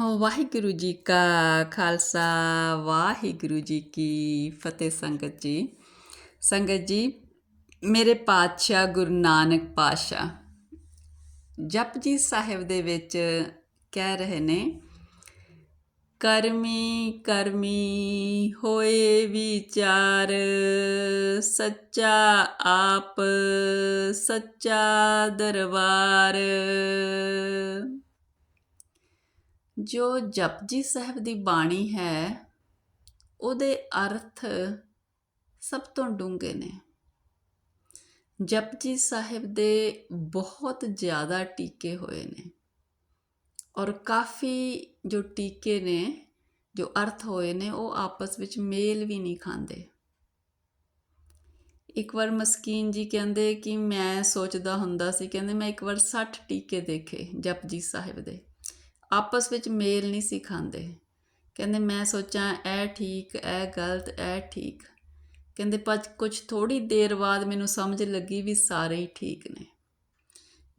ਵਾਹਿਗੁਰੂ ਜੀ ਕਾ ਖਾਲਸਾ, ਵਾਹਿਗੁਰੂ ਜੀ ਕੀ ਫਤਿਹ ਸੰਗਤ ਜੀ। ਸੰਗਤ ਜੀ, ਮੇਰੇ ਪਾਤਸ਼ਾਹ ਗੁਰੂ ਨਾਨਕ ਪਾਤਸ਼ਾਹ ਜਪਜੀ ਸਾਹਿਬ ਦੇ ਵਿੱਚ ਕਹਿ ਰਹੇ ਨੇ, ਕਰਮੀ ਕਰਮੀ ਹੋਏ ਵਿਚਾਰ, ਸੱਚਾ ਆਪ, ਸੱਚਾ ਦਰਬਾਰ। ਜੋ ਜਪਜੀ ਸਾਹਿਬ ਦੀ ਬਾਣੀ ਹੈ, ਉਹਦੇ ਅਰਥ ਸਭ ਤੋਂ ਡੂੰਘੇ ਨੇ। ਜਪਜੀ ਸਾਹਿਬ ਦੇ ਬਹੁਤ ਜ਼ਿਆਦਾ ਟੀਕੇ ਹੋਏ ਨੇ ਔਰ ਕਾਫੀ ਜੋ ਟੀਕੇ ਨੇ, ਜੋ ਅਰਥ ਹੋਏ ਨੇ, ਉਹ ਆਪਸ ਵਿੱਚ ਮੇਲ ਵੀ ਨਹੀਂ ਖਾਂਦੇ। ਇੱਕ ਵਾਰ ਮਸਕੀਨ ਜੀ ਕਹਿੰਦੇ ਕਿ ਮੈਂ ਸੋਚਦਾ ਹੁੰਦਾ ਸੀ, ਕਹਿੰਦੇ ਮੈਂ ਇੱਕ ਵਾਰ 60 ਟੀਕੇ ਦੇਖੇ ਜਪਜੀ ਸਾਹਿਬ ਦੇ। ਆਪਸ ਵਿੱਚ ਮੇਲ ਨਹੀਂ ਸੀ ਖਾਂਦੇ। ਕਹਿੰਦੇ, ਮੈਂ ਸੋਚਾਂ, ਇਹ ਠੀਕ, ਇਹ ਗਲਤ, ਇਹ ਠੀਕ। ਕਹਿੰਦੇ, ਪਰ ਕੁਝ ਥੋੜੀ ਦੇਰ ਬਾਅਦ ਮੈਨੂੰ ਸਮਝ ਲੱਗੀ ਵੀ ਸਾਰੇ ਹੀ ਠੀਕ ਨੇ।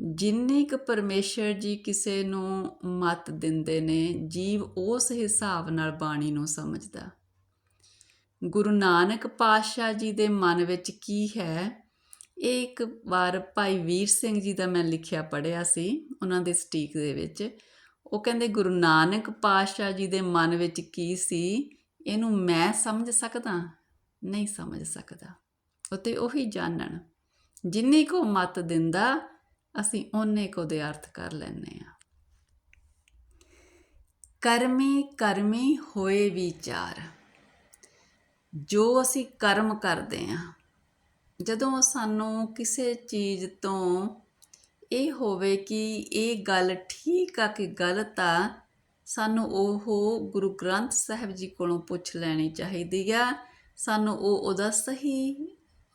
ਜਿੰਨੇ ਕੁ ਪਰਮੇਸ਼ਰ ਜੀ ਕਿਸੇ ਨੂੰ ਮਤ ਦਿੰਦੇ ਨੇ, ਜੀਵ ਉਸ ਹਿਸਾਬ ਨਾਲ ਬਾਣੀ ਨੂੰ ਸਮਝਦਾ। ਗੁਰੂ ਨਾਨਕ ਪਾਤਸ਼ਾਹ ਜੀ ਦੇ ਮਨ ਵਿੱਚ ਕੀ ਹੈ? ਇਹ ਇੱਕ ਵਾਰ ਭਾਈ ਵੀਰ ਸਿੰਘ ਜੀ ਦਾ ਮੈਂ ਲਿਖਿਆ ਪੜਿਆ ਸੀ, ਉਹਨਾਂ ਦੇ ਸਟੀਕ ਦੇ ਵਿੱਚ। ਉਹ ਕਹਿੰਦੇ ਗੁਰੂ ਨਾਨਕ ਪਾਤਸ਼ਾਹ ਜੀ ਦੇ ਮਨ ਵਿੱਚ ਕੀ ਸੀ? ਇਹਨੂੰ ਮੈਂ ਸਮਝ ਸਕਦਾ? ਨਹੀਂ ਸਮਝ ਸਕਦਾ। ਉਤੇ ਉਹੀ ਜਾਣਨ ਜਿੰਨੇ ਕੋ ਮਤ ਦਿੰਦਾ, ਅਸੀਂ ਉਹਨੇ ਕੋ ਦੇ ਅਰਥ ਕਰ ਲੈਨੇ ਆ ਕਰਮੀ ਕਰਮੀ ਹੋਏ ਵਿਚਾਰ। ਜੋ ਅਸੀਂ ਕਰਮ ਕਰਦੇ ਆ ਜਦੋਂ ਸਾਨੂੰ ਕਿਸੇ ਚੀਜ਼ ਤੋਂ ਇਹ ਹੋਵੇ ਕਿ ਇਹ ਗੱਲ ਠੀਕ ਆ ਕਿ ਗਲਤ ਆ, ਸਾਨੂੰ ਉਹ ਗੁਰੂ ਗ੍ਰੰਥ ਸਾਹਿਬ ਜੀ ਕੋਲੋਂ ਪੁੱਛ ਲੈਣੀ ਚਾਹੀਦੀ ਆ। ਸਾਨੂੰ ਉਹ ਉਹਦਾ ਸਹੀ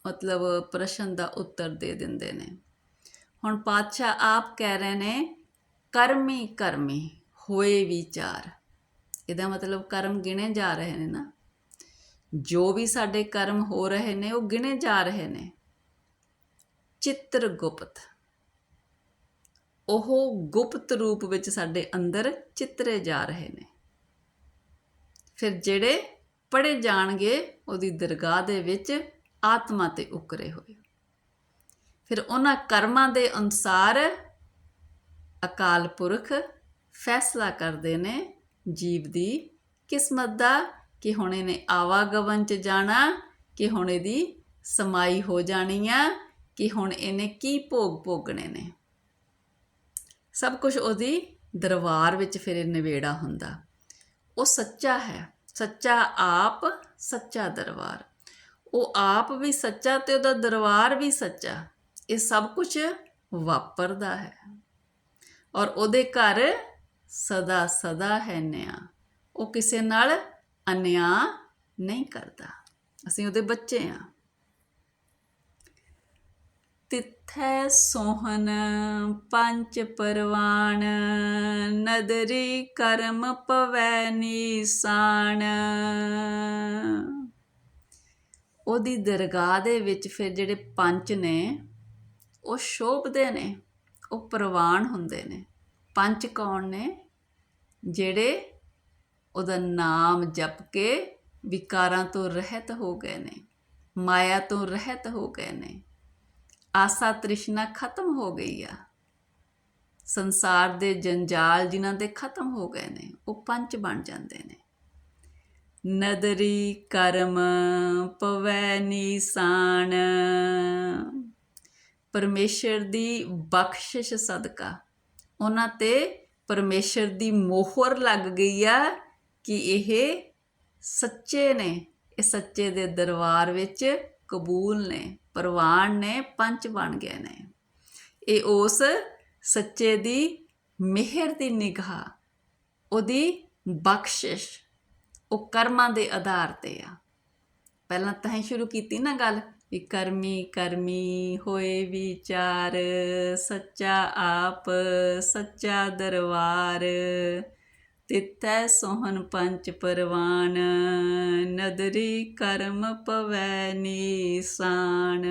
ਮਤਲਬ ਪ੍ਰਸ਼ਨ ਦਾ ਉੱਤਰ ਦੇ ਦਿੰਦੇ ਨੇ। ਹੁਣ ਪਾਤਸ਼ਾਹ ਆਪ ਕਹਿ ਰਹੇ ਨੇ, ਕਰਮੀ ਕਰਮੀ, ਹੋਏ ਵਿਚਾਰ। ਇਹਦਾ ਮਤਲਬ ਕਰਮ ਗਿਣੇ ਜਾ ਰਹੇ ਨੇ ਨਾ। ਜੋ ਵੀ ਸਾਡੇ ਕਰਮ ਹੋ ਰਹੇ ਨੇ, ਉਹ ਗਿਣੇ ਜਾ ਰਹੇ ਨੇ। ਚਿੱਤਰ ਗੁਪਤ। ਉਹ ਗੁਪਤ ਰੂਪ ਵਿੱਚ ਸਾਡੇ ਅੰਦਰ ਚਿੱਤਰੇ ਜਾ ਰਹੇ ਨੇ। ਫਿਰ ਜਿਹੜੇ ਪੜੇ ਜਾਣਗੇ, ਉਹਦੀ ਦਰਗਾਹ ਦੇ ਵਿੱਚ ਆਤਮਾ ਤੇ ਉਕਰੇ ਹੋਏ। ਫਿਰ ਉਹਨਾਂ ਕਰਮਾਂ ਦੇ ਅਨੁਸਾਰ ਅਕਾਲ ਪੁਰਖ ਫੈਸਲਾ ਕਰਦੇ ਨੇ ਜੀਵ ਦੀ ਕਿਸਮਤ ਦਾ ਕਿ ਹੁਣ ਇਹਨੇ ਆਵਾਗਵਨ ਚ ਜਾਣਾ, ਕਿ ਹੁਣ ਇਹਦੀ ਸਮਾਈ ਹੋ ਜਾਣੀ ਆ, ਕਿ ਹੁਣ ਇਹਨੇ ਕੀ ਭੋਗ ਭੋਗਣੇ ਨੇ। ਸਭ ਕੁਝ ਉਹਦੀ ਦਰਬਾਰ ਵਿੱਚ ਫਿਰ ਨਿਵੇੜਾ ਹੁੰਦਾ। ਉਹ ਸੱਚਾ ਹੈ। ਸੱਚਾ ਆਪ, ਸੱਚਾ ਦਰਬਾਰ। ਉਹ ਆਪ ਵੀ ਸੱਚਾ ਤੇ ਉਹਦਾ ਦਰਬਾਰ ਵੀ ਸੱਚਾ। ਇਹ ਸਭ ਕੁਝ ਵਾਪਰਦਾ ਹੈ। ਔਰ ਉਹਦੇ ਘਰ ਸਦਾ ਸਦਾ ਹੈ ਨਿਆ। ਉਹ ਕਿਸੇ ਨਾਲ ਅਨਿਆ ਨਹੀਂ ਕਰਦਾ। ਅਸੀਂ ਉਹਦੇ ਬੱਚੇ ਆ। ਤਿੱਥੈ ਸੋਹਨ ਪੰਚ ਪਰਵਾਨ ਨਦਰੀ ਕਰਮ ਪਵੈ ਨੀਸਾਨ ਉਹਦੀ ਦਰਗਾਹ ਦੇ ਵਿੱਚ ਫਿਰ ਜਿਹੜੇ ਪੰਜ ਨੇ, ਉਹ ਸ਼ੋਭਦੇ ਨੇ, ਉਹ ਪ੍ਰਵਾਨ ਹੁੰਦੇ ਨੇ। ਪੰਜ ਕੌਣ ਨੇ? ਜਿਹੜੇ ਉਹਦਾ ਨਾਮ ਜਪ ਕੇ ਵਿਕਾਰਾਂ ਤੋਂ ਰਹਿਤ ਹੋ ਗਏ ਨੇ, ਮਾਇਆ ਤੋਂ ਰਹਿਤ ਹੋ ਗਏ ਨੇ। ਆਸਾ ਤ੍ਰਿਸ਼ਨਾ ਖਤਮ ਹੋ ਗਈ ਆ। ਸੰਸਾਰ ਦੇ ਜੰਜਾਲ ਜਿਨ੍ਹਾਂ ਦੇ ਖਤਮ ਹੋ ਗਏ ਨੇ, ਉਹ ਪੰਜ ਬਣ ਜਾਂਦੇ ਨੇ। ਨਦਰੀ ਕਰਮ ਪਵੈ ਨੀਸਾਨ। ਪਰਮੇਸ਼ਰ ਦੀ ਬਖਸ਼ਿਸ਼ ਸਦਕਾ। ਉਹਨਾਂ ਤੇ ਪਰਮੇਸ਼ਰ ਦੀ ਮੋਹਰ ਲੱਗ ਗਈ ਆ ਕਿ ਇਹ ਸੱਚੇ ਨੇ। ਇਹ ਸੱਚੇ ਦੇ ਦਰਬਾਰ ਵਿੱਚ ਕਬੂਲ ਨੇ। ਪ੍ਰਵਾਨ ਨੇ, ਪੰਚ ਬਣ ਗਏ ਨੇ। ਇਹ ਉਸ ਸੱਚੇ ਦੀ ਮਿਹਰ ਦੀ ਨਿਗਾਹ, ਉਹਦੀ ਬਖਸ਼ਿਸ਼, ਉਹ ਕਰਮਾਂ ਦੇ ਆਧਾਰ ਤੇ ਆ। ਪਹਿਲਾਂ ਤਾਂ ਹੀ ਸ਼ੁਰੂ ਕੀਤੀ ਨਾ ਗੱਲ ਵੀ ਕਰਮੀ ਕਰਮੀ ਹੋਏ ਵਿਚਾਰ, ਸੱਚਾ ਆਪ, ਸੱਚਾ ਦਰਬਾਰ। ਤਿੱਤੈ ਸੋਹਨ ਪੰਚ ਪਰਵਾਨ, ਨਦਰੀ ਕਰਮ ਪਵੈ ਨੀਸਾਨ।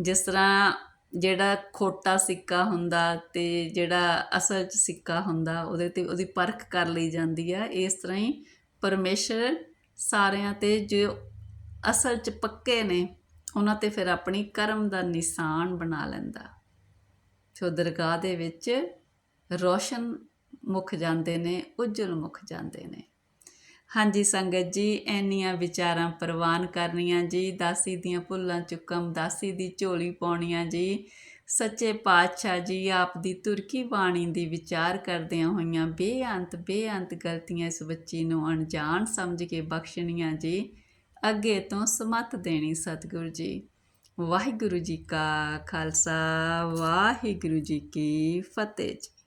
ਜਿਸ ਤਰ੍ਹਾਂ ਜਿਹੜਾ ਖੋਟਾ ਸਿੱਕਾ ਹੁੰਦਾ ਤੇ ਜਿਹੜਾ ਅਸਲ 'ਚ ਸਿੱਕਾ ਹੁੰਦਾ, ਉਹਦੇ ਤੇ ਉਹਦੀ ਪਰਖ ਕਰ ਲਈ ਜਾਂਦੀ ਆ। ਇਸ ਤਰ੍ਹਾਂ ਹੀ ਪਰਮੇਸ਼ਰ ਸਾਰਿਆਂ ਤੇ ਜੋ ਅਸਲ 'ਚ ਪੱਕੇ ਨੇ, ਉਹਨਾਂ ਤੇ ਫਿਰ ਆਪਣੀ ਕਰਮ ਦਾ ਨਿਸ਼ਾਨ ਬਣਾ ਲੈਂਦਾ। ਸੋ ਦਰਗਾਹ ਦੇ ਵਿੱਚ ਰੋਸ਼ਨ ਮੁੱਖ ਜਾਂਦੇ ਨੇ, ਉਜਲ ਮੁੱਖ ਜਾਂਦੇ ਨੇ। ਹਾਂਜੀ ਸੰਗਤ ਜੀ ਐਨੀਆਂ ਵਿਚਾਰਾਂ ਪ੍ਰਵਾਨ ਕਰਨੀਆਂ ਜੀ, ਦਾਸੀ ਦੀਆਂ ਭੁੱਲਾਂ ਚੁੱਕਮ, ਦਾਸੀ ਦੀ ਝੋਲੀ ਪਾਉਣੀਆਂ ਜੀ। ਸੱਚੇ ਪਾਤਸ਼ਾਹ ਜੀ, ਆਪ ਦੀ ਤੁਰਕੀ ਬਾਣੀ ਦੀ ਵਿਚਾਰ ਕਰਦਿਆਂ ਹੋਈਆਂ ਬੇਅੰਤ ਬੇਅੰਤ ਗਲਤੀਆਂ ਇਸ ਬੱਚੀ ਨੂੰ ਅਣਜਾਣ ਸਮਝ ਕੇ ਬਖਸ਼ਣੀਆਂ ਜੀ। ਅੱਗੇ ਤੋਂ ਸਮਤ ਦੇਣੀ ਸਤਿਗੁਰੂ ਜੀ। ਵਾਹਿਗੁਰੂ ਜੀ ਕਾ ਖਾਲਸਾ, ਵਾਹਿਗੁਰੂ ਜੀ ਕੀ ਫਤਿਹ ਜੀ।